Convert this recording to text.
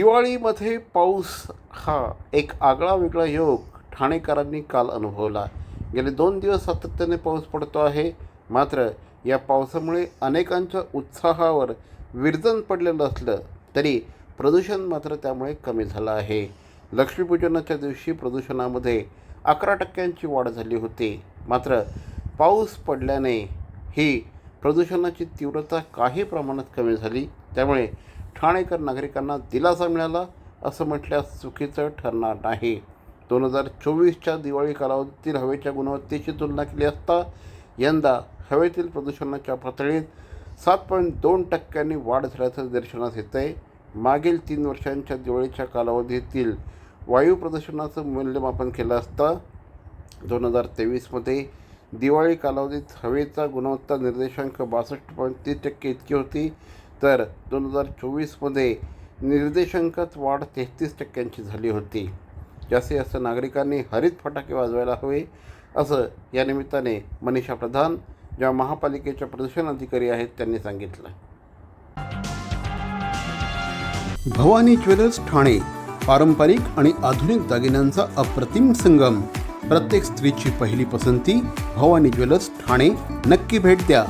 दिवाळीमध्ये पाऊस हा एक आगळा वेगळा योग ठाणेकरांनी काल अनुभवला. गेले दोन दिवस सातत्याने पाऊस पडतो आहे. मात्र या पावसामुळे अनेकांच्या उत्साहावर विरजन पडलेलं असलं तरी प्रदूषण मात्र त्यामुळे कमी झालं आहे. लक्ष्मीपूजनाच्या दिवशी प्रदूषणामध्ये अकरा टक्क्यांची वाढ झाली होती. मात्र पाऊस पडल्याने ही प्रदूषणाची तीव्रता काही प्रमाणात कमी झाली. त्यामुळे ठाणेकर नागरिकांना दिलासा मिळाला असं म्हटल्यास चुकीचं ठरणार नाही. दोन हजार चोवीसच्या दिवाळी कालावधीतील हवेच्या गुणवत्तेची तुलना केली असता यंदा हवेतील प्रदूषणाच्या पातळीत सात पॉईंट दोन टक्क्यांनी वाढ झाल्याचं निदर्शनास येतं आहे मागील तीन वर्षांच्या दिवाळीच्या कालावधीतील वायू प्रदूषणाचं मूल्यमापन केलं असता दोन हजार तेवीसमध्ये दिवाळी कालावधीत हवेचा गुणवत्ता निर्देशांक बासष्ट पॉईंट तीस टक्के इतकी होती. तर दोन हजार चोवीसमध्ये निर्देशांकात वाढ तेहतीस टक्क्यांची झाली होती. जास्तीत जास्त नागरिकांनी हरित फटाके वाजवायला हवे असं या निमित्ताने मनीषा प्रधान ज्या महापालिकेच्या प्रदूषण अधिकारी आहेत त्यांनी सांगितलं. भवानी ज्वेलर्स ठाणे पारंपरिक आणि आधुनिक दागिन्यांचा अप्रतिम संगम. प्रत्येक स्त्रीची पहिली पसंती भवानी ज्वेलर्स ठाणे. नक्की भेट द्या.